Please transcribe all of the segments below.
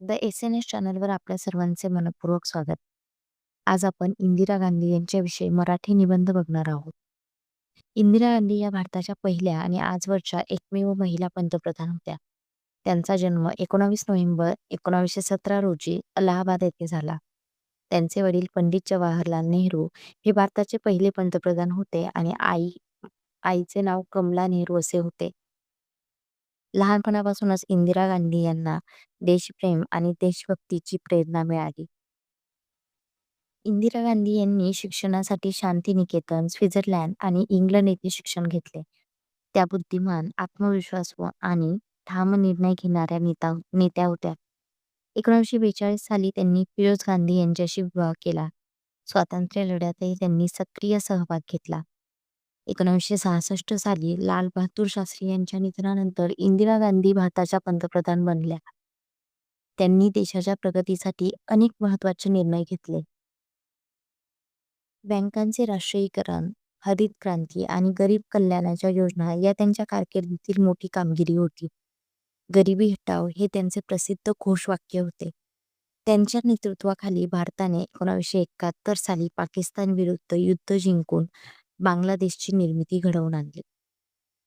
The S-N-S चॅनलवर आपल्या सर्वांचे मनःपूर्वक स्वागत. आज आपण इंदिरा गांधी यांच्याविषयी मराठी निबंध बघणार आहोत. इंदिरा गांधी या भारताच्या पहिल्या आणि आजवरच्या एकमेव महिला पंतप्रधान होत्या. त्यांचा जन्म एकोणावीस नोव्हेंबर एकोणावीसशे सतरा रोजी अलाहाबाद येथे झाला. त्यांचे वडील पंडित जवाहरलाल नेहरू हे भारताचे पहिले पंतप्रधान होते आणि आई आईचे नाव कमला नेहरू असे होते. लहानपणापासूनच इंदिरा गांधी यांना देशप्रेम आणि देशभक्तीची प्रेरणा मिळाली. इंदिरा गांधी यांनी शिक्षणासाठी शांतिनिकेतन, स्वित्झर्लंड आणि इंग्लंड येथे शिक्षण घेतले. त्या बुद्धिमान, आत्मविश्वासू आणि ठाम निर्णय घेणाऱ्या नेता नेत्या होत्या. एकोणीसशे बेचाळीस साली त्यांनी फिरोज गांधी यांच्याशी विवाह केला. स्वातंत्र्य लढ्यातही त्यांनी सक्रिय सहभाग घेतला. एकोणीसशे सहासष्ट साली लाल बहादूर शास्त्री यांच्या निधनानंतर इंदिरा गांधी भारताच्या पंतप्रधान बनल्या. त्यांनी देशाच्या प्रगतीसाठी अनेक महत्त्वाचे निर्णय घेतले. बँकांचे राष्ट्रीयीकरण, हरित क्रांती आणि गरीब कल्याणाच्या योजना या त्यांच्या कारकिर्दीतील मोठी कामगिरी होती. गरिबी हटाओ हे त्यांचे प्रसिद्ध घोषवाक्य होते. त्यांच्या नेतृत्वाखाली भारताने एकोणीसशे एकाहत्तर साली पाकिस्तान विरुद्ध युद्ध जिंकून बांगलादेशची निर्मिती घडवून आणली.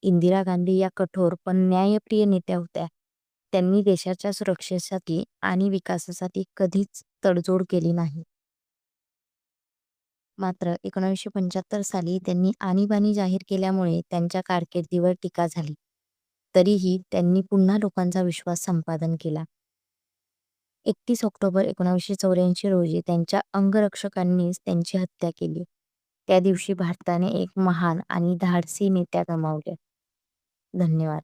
इंदिरा गांधी या कठोर पण न्यायप्रिय नेत्या होत्या. त्यांनी देशाच्या सुरक्षेसाठी आणि विकासासाठी कधीच तडजोड केली नाही. मात्र एकोणीसशे पंच्याहत्तर साली त्यांनी आणीबाणी जाहीर केल्यामुळे त्यांच्या कारकिर्दीवर टीका झाली. तरीही त्यांनी पुन्हा लोकांचा विश्वास संपादन केला. एकतीस ऑक्टोबर एकोणीसशे चौऱ्याऐंशी रोजी त्यांच्या अंगरक्षकांनीच त्यांची हत्या केली. त्या दिवशी भारताने एक महान आणि धाडसी नेत्या गमावल्या. धन्यवाद.